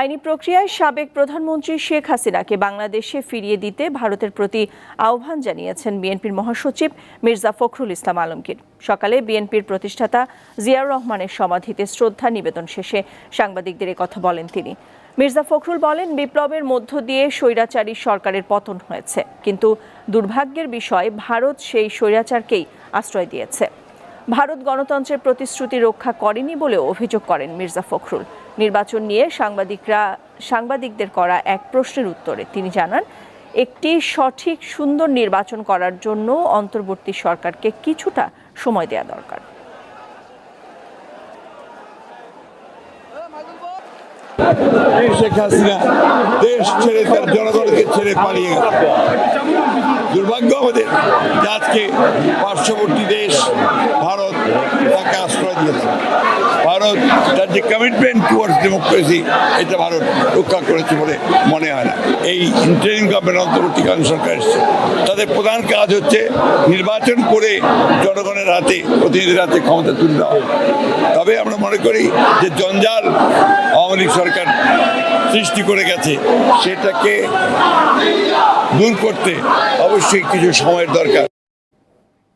আইনি প্রক্রিয়ায় সাবেক প্রধানমন্ত্রী শেখ হাসিনাকে বাংলাদেশে ফিরিয়ে দিতে ভারতের প্রতি আহ্বান জানিয়েছেন বিএনপির মহাসচিব মির্জা ফখরুল ইসলাম আলমগীর। সকালে বিএনপির প্রতিষ্ঠাতা জিয়াউর রহমানের সমাধিতে শ্রদ্ধা নিবেদন শেষে সাংবাদিকদের কথা বলেন তিনি। মির্জা ফখরুল বলেন, বিপ্লবের মধ্য দিয়ে স্বৈরাচারী সরকারের পতন হয়েছে, কিন্তু দুর্ভাগ্যের বিষয় ভারত সেই স্বৈরাচারকেই আশ্রয় দিয়েছে। ভারত গণতন্ত্রের প্রতিশ্রুতি রক্ষা করেনি বলেও অভিযোগ করেন মির্জা ফখরুল। নির্বাচন নিয়ে সাংবাদিকরা, সাংবাদিকদের করা এক প্রশ্নের উত্তরে তিনি জানান, একটি সঠিক সুন্দর নির্বাচন করার জন্য অন্তর্বর্তী সরকারকে কিছুটা সময় দেওয়া দরকার। শেখ হাসিনা দেশ ছেড়ে তার জনগণকে ছেড়ে পালিয়ে দুর্ভাগ্য আমাদের আজকে পার্শ্ববর্তী দেশ দিয়েছে। ভারত তার যে কমিটমেন্ট টুয়ার্ডস ডেমোক্রেসি এটা ভারত রক্ষা করেছে বলে মনে হয় না। এই ইন্টারিম গভর্নমেন্ট অন্তর্বর্তীকালীন সরকার এসছে। তাদের প্রধান কাজ হচ্ছে নির্বাচন করে জনগণের হাতে, প্রতিনিধিদের হাতে ক্ষমতা তুলে দেওয়া। তবে আমরা মনে করি যে জঞ্জাল আওয়ামী লীগ সরকার সৃষ্টি করে গেছে, সেটাকে দূর করতে অবশ্যই কিছু সময়ের দরকার।